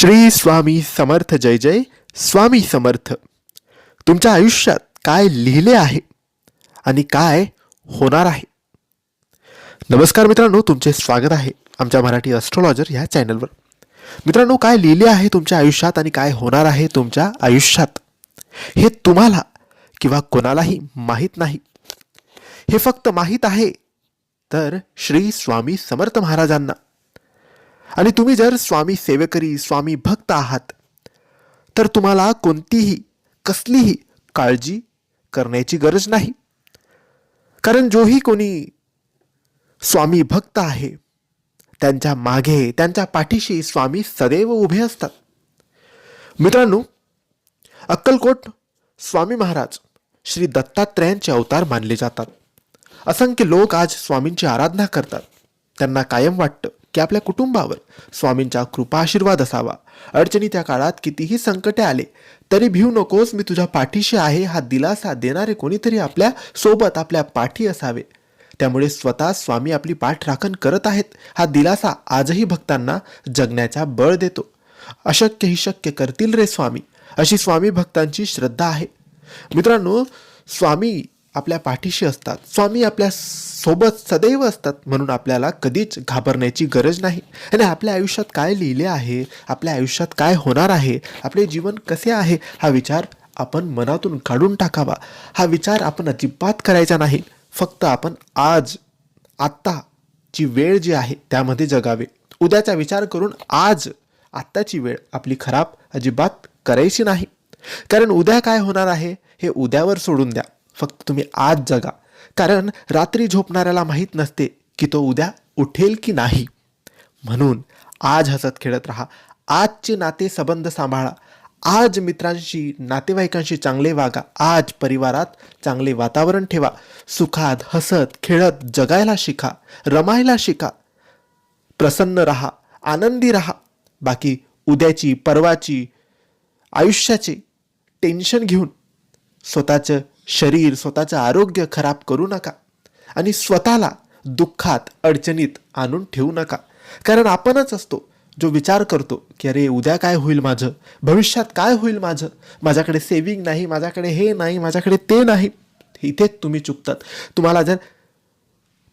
श्री स्वामी समर्थ जय जय स्वामी समर्थ. तुमच्या आयुष्यात काय लिहिले आहे आणि काय होणार आहे? नमस्कार मित्रांनो तुमचे स्वागत आहे आमच्या मराठी ॲस्ट्रॉलॉजर ह्या चॅनलवर मित्रांनो काय लिहिले आहे तुमच्या आयुष्यात आणि काय होणार आहे तुमच्या आयुष्यात? हे तुम्हाला किंवा कोणालाही माहीत नाही. हे फक्त माहीत आहे तर श्री स्वामी समर्थ महाराजांना. आणि तुम्ही जर स्वामी सेवेकरी स्वामी भक्त आहात तर तुम्हाला कोणतीही कसलीही काळजी करण्याची गरज नाही. कारण जोही कोणी स्वामी भक्त आहे त्यांच्या मागे त्यांच्या पाठीशी स्वामी सदैव उभे असतात. मित्रांनो अक्कलकोट स्वामी महाराज श्री दत्तात्रयांचे अवतार मानले जातात. असंख्य लोक आज स्वामींची आराधना करतात. त्यांना कायम वाटतं. की आपल्या कुटुंबावर स्वामींचा कृपा आशीर्वाद असावा. अडचणी त्या काळात कितीही संकटे आले तरी भिऊ नकोस मी तुझ्या पाठीशी आहे हा दिलासा देणारे कोणीतरी आपल्यासोबत आपल्या पाठी असावे. त्यामुळे स्वतः स्वामी आपली पाठ राखण करत आहेत हा दिलासा आजही भक्तांना जगण्याचा बळ देतो. अशक्य ही शक्य करतील रे स्वामी अशी स्वामी भक्तांची श्रद्धा आहे. मित्रांनो स्वामी आपल्या पाठीशी असतात. स्वामी आपल्यासोबत सदैव असतात म्हणून आपल्याला कधीच घाबरण्याची गरज नाही. आणि आपल्या आयुष्यात काय लिहिले आहे? आपल्या आयुष्यात काय होणार आहे? आपले जीवन कसे आहे? हा विचार आपण मनातून काढून टाकावा. हा विचार आपण अजिबात करायचा नाही. फक्त आपण आज आत्ताची वेळ जी आहे त्यामध्ये जगावे. उद्याचा विचार करून आज आत्ताची वेळ आपली खराब अजिबात करायची नाही. कारण उद्या काय होणार आहे हे उद्यावर सोडून द्या. फक्त तुम्ही आज जगा. कारण रात्री झोपणाऱ्याला माहीत नसते की तो उद्या उठेल की नाही. म्हणून आज हसत खेळत राहा. आजचे नाते संबंध सांभाळा. आज मित्रांशी नातेवाईकांशी चांगले वागा. आज परिवारात चांगले वातावरण ठेवा. सुखात हसत खेळत जगायला शिका. रमायला शिका. प्रसन्न राहा. आनंदी राहा. बाकी उद्याची परवाची आयुष्याचे टेन्शन घेऊन स्वतःचं शरीर स्वतःचं आरोग्य खराब करू नका आणि स्वतःला दुःखात अडचणीत आणून ठेवू नका. कारण आपणच असतो जो विचार करतो की अरे उद्या काय होईल माझं? भविष्यात काय होईल माझं? माझ्याकडे सेविंग नाही माझ्याकडे हे नाही माझ्याकडे ते नाही. इथेच तुम्ही चुकतात. तुम्हाला जर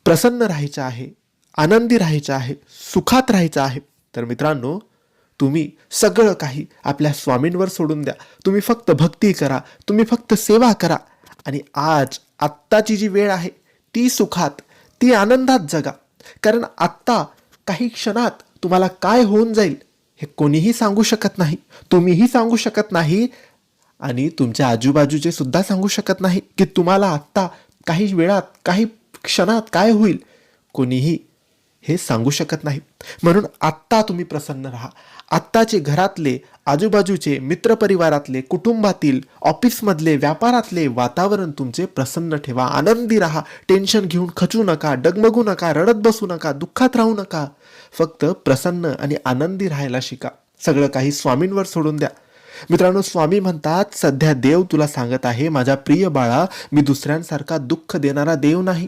प्रसन्न राहायचं आहे आनंदी राहायचं आहे सुखात राहायचं आहे तर मित्रांनो तुम्ही सगळं काही आपल्या स्वामींवर सोडून द्या. तुम्ही फक्त भक्ती करा तुम्ही फक्त सेवा करा. आणि आज आत्ताची जी वेळ आहे ती सुखात ती आनंदात जगा. कारण आत्ता काही क्षणात तुम्हाला काय होऊन जाईल हे कोणीही सांगू शकत नाही. तुम्हीही सांगू शकत नाही आणि तुमच्या आजूबाजूचे सुद्धा सांगू शकत नाही की तुम्हाला आत्ता काही वेळात काही क्षणात काय होईल कोणीही हे सांगू शकत नाही. म्हणून आत्ता तुम्ही प्रसन्न राहा. आत्ताचे घरातले आजूबाजूचे मित्रपरिवारातले कुटुंबातील ऑफिसमधले व्यापारातले वातावरण तुमचे प्रसन्न ठेवा. आनंदी राहा. टेन्शन घेऊन खचू नका डगमगू नका रडत बसू नका दुःखात राहू नका. फक्त प्रसन्न आणि आनंदी राहायला शिका. सगळं काही स्वामींवर सोडून द्या. मित्रांनो स्वामी म्हणतात सध्या देव तुला सांगत आहे माझ्या प्रिय बाळा मी दुसऱ्यांसारखा दुःख देणारा देव नाही.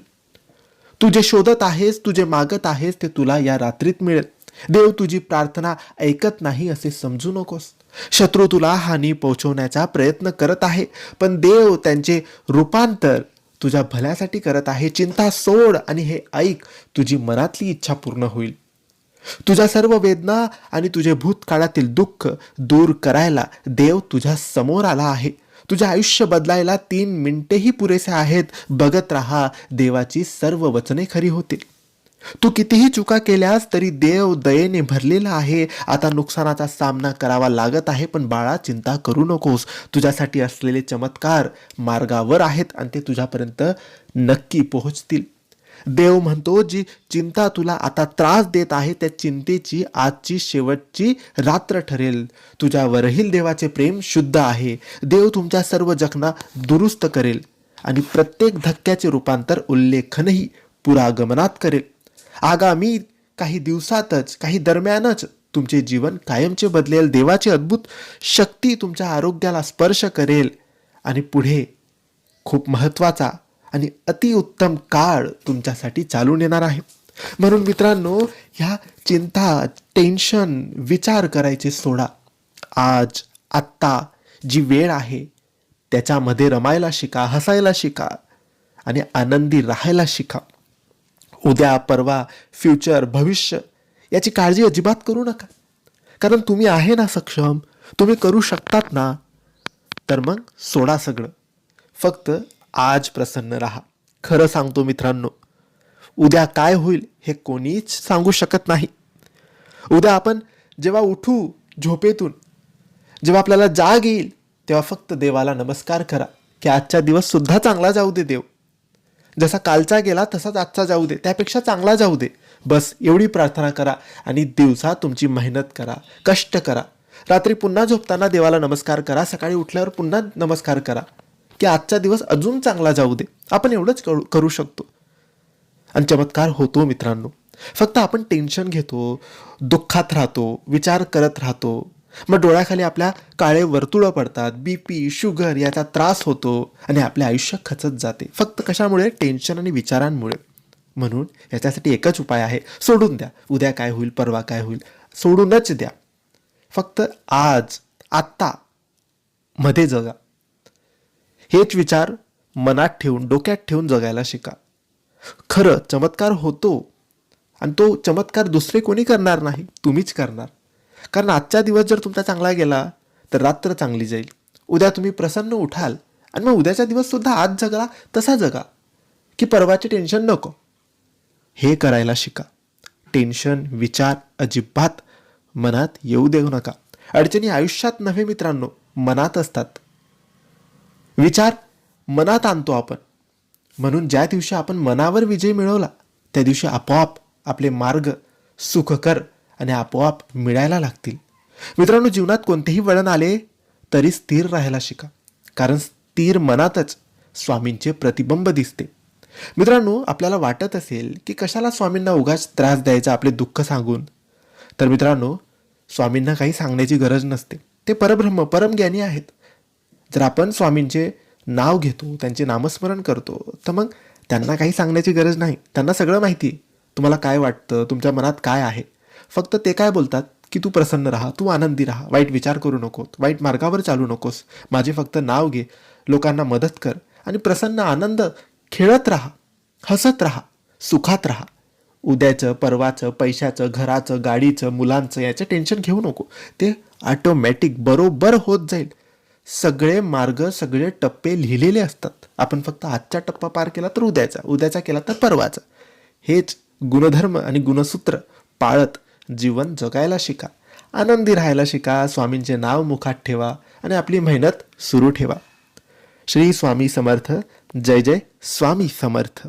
तू जे शोधत आहेस तू जे मागत आहेस ते तुला या रात्रीत मिळेल. देव तुझी प्रार्थना ऐकत नाही असे समजू नकोस. शत्रू तुला हानी पोहोचवण्याचा प्रयत्न करत आहे पण देव त्यांचे रूपांतर तुझ्या भल्यासाठी करत आहे. चिंता सोड आणि हे ऐक तुझी मनातली इच्छा पूर्ण होईल. तुझ्या सर्व वेदना आणि तुझे भूतकाळातील दुःख दूर करायला देव तुझ्या समोर आला आहे. तुझे आयुष्य बदलायला तीन मिनिटेही पुरेसे आहेत. बघत राहा देवाची सर्व वचने खरी होतील. तू कितीही चुका केल्यास तरी देव दयेने भरलेला आहे. आता नुकसानाचा सामना करावा लागत आहे पण बाळा चिंता करू नकोस. तुझ्यासाठी असलेले चमत्कार मार्गावर आहेत आणि ते तुझ्यापर्यंत नक्की पोहोचतील. देव म्हणतो जी चिंता तुला आता त्रास देत आहे त्या चिंतेची आजची शेवटची रात्र ठरेल. तुझ्यावरही देवाचे प्रेम शुद्ध आहे. देव तुमच्या सर्व जखना दुरुस्त करेल आणि प्रत्येक धक्क्याचे रूपांतर उल्लेखनही पुरागमनात करेल. आगामी काही दिवसातच काही दरम्यानच तुमचे जीवन कायमचे बदलेल. देवाची अद्भुत शक्ती तुमच्या आरोग्याला स्पर्श करेल आणि पुढे खूप महत्त्वाचा आणि अतिउत्तम काळ तुमच्यासाठी चालून येणार आहे. म्हणून मित्रांनो ह्या चिंता टेन्शन विचार करायचे सोडा. आज आत्ता जी वेळ आहे त्याच्यामध्ये रमायला शिका हसायला शिका आणि आनंदी राहायला शिका. उद्या परवा फ्युचर भविष्य याची काळजी अजिबात करू नका. कारण तुम्ही आहे ना सक्षम तुम्ही करू शकतात ना तर मग सोडा सगळं. फक्त आज प्रसन्न राहा. खरं सांगतो मित्रांनो उद्या काय होईल हे कोणीच सांगू शकत नाही. उद्या आपण जेव्हा उठू झोपेतून जेव्हा आपल्याला जाग येईल तेव्हा फक्त देवाला नमस्कार करा की आजचा दिवससुद्धा चांगला जाऊ दे देव. जसा कालचा गेला तसाच आजचा जाऊ दे त्यापेक्षा चांगला जाऊ दे. बस एवढी प्रार्थना करा आणि दिवसा तुमची मेहनत करा कष्ट करा. रात्री पुन्हा झोपताना देवाला नमस्कार करा सकाळी उठल्यावर पुन्हा नमस्कार करा. की आजचा दिवस अजून चांगला जाऊ दे. आपण एवढंच करू करू शकतो. आणि चमत्कार होतो मित्रांनो. फक्त आपण टेन्शन घेतो दुःखात राहतो विचार करत राहतो. मग डोळ्याखाली आपल्या काळे वर्तुळं पडतात बी पी शुगर याचा त्रास होतो आणि आपले आयुष्य खचत जाते. फक्त कशामुळे? टेन्शन आणि विचारांमुळे. म्हणून याच्यासाठी एकच उपाय आहे. सोडून द्या. उद्या काय होईल परवा काय होईल सोडूनच द्या. फक्त आज आत्ता मध्ये जगा. हेच विचार मनात ठेवून डोक्यात ठेवून जगायला शिका. खरं चमत्कार होतो आणि तो चमत्कार दुसरे कोणी करणार नाही तुम्हीच करणार. कारण आजचा दिवस जर तुमचा चांगला गेला तर रात्र चांगली जाईल. उद्या तुम्ही प्रसन्न उठाल आणि मग उद्याचा दिवससुद्धा आज जगला तसा जगा. की परवाचे टेन्शन नको. हे करायला शिका. टेन्शन विचार अजिबात मनात येऊ देऊ नका. अडचणी आयुष्यात नव्हे मित्रांनो मनात असतात. विचार मनात आणतो आपण. म्हणून ज्या दिवशी आपण मनावर विजय मिळवला त्या दिवशी आपोआप आपले मार्ग सुखकर आणि आपोआप मिळायला लागतील. मित्रांनो जीवनात कोणतेही वळण आले तरी स्थिर राहायला शिका. कारण स्थिर मनातच स्वामींचे प्रतिबिंब दिसते. मित्रांनो आपल्याला वाटत असेल की कशाला स्वामींना उगाच त्रास द्यायचा आपले दुःख सांगून? तर मित्रांनो स्वामींना काही सांगण्याची गरज नसते. ते परब्रह्म परमज्ञानी आहेत. जर आपण स्वामींचे नाव घेतो त्यांचे नामस्मरण करतो तर मग त्यांना काही सांगण्याची गरज नाही. त्यांना सगळं माहिती. आहे. तुम्हाला काय वाटतं? तुमच्या मनात काय आहे? फक्त ते काय बोलतात? की तू प्रसन्न राहा तू आनंदी राहा. वाईट विचार करू नकोस. वाईट मार्गावर चालू नकोस. माझे फक्त नाव घे. लोकांना मदत कर. आणि प्रसन्न आनंद खेळत राहा. हसत राहा. सुखात राहा. उद्याचं परवाचं पैशाचं घराचं गाडीचं मुलांचं याचं टेन्शन घेऊ नको. ते ऑटोमॅटिक बरोबर होत जाईल. सगळे मार्ग सगळे टप्पे लिहिलेले असतात. आपण फक्त आजचा टप्पा पार केला तर उद्याचा उद्याचा केला तर परवाचा. हेच गुणधर्म आणि गुणसूत्र पाळत जीवन जगायला शिका. आनंदी राहायला शिका स्वामींचे नाव मुखात ठेवा आणि आपली मेहनत सुरू ठेवा. श्री स्वामी समर्थ जय जय स्वामी समर्थ.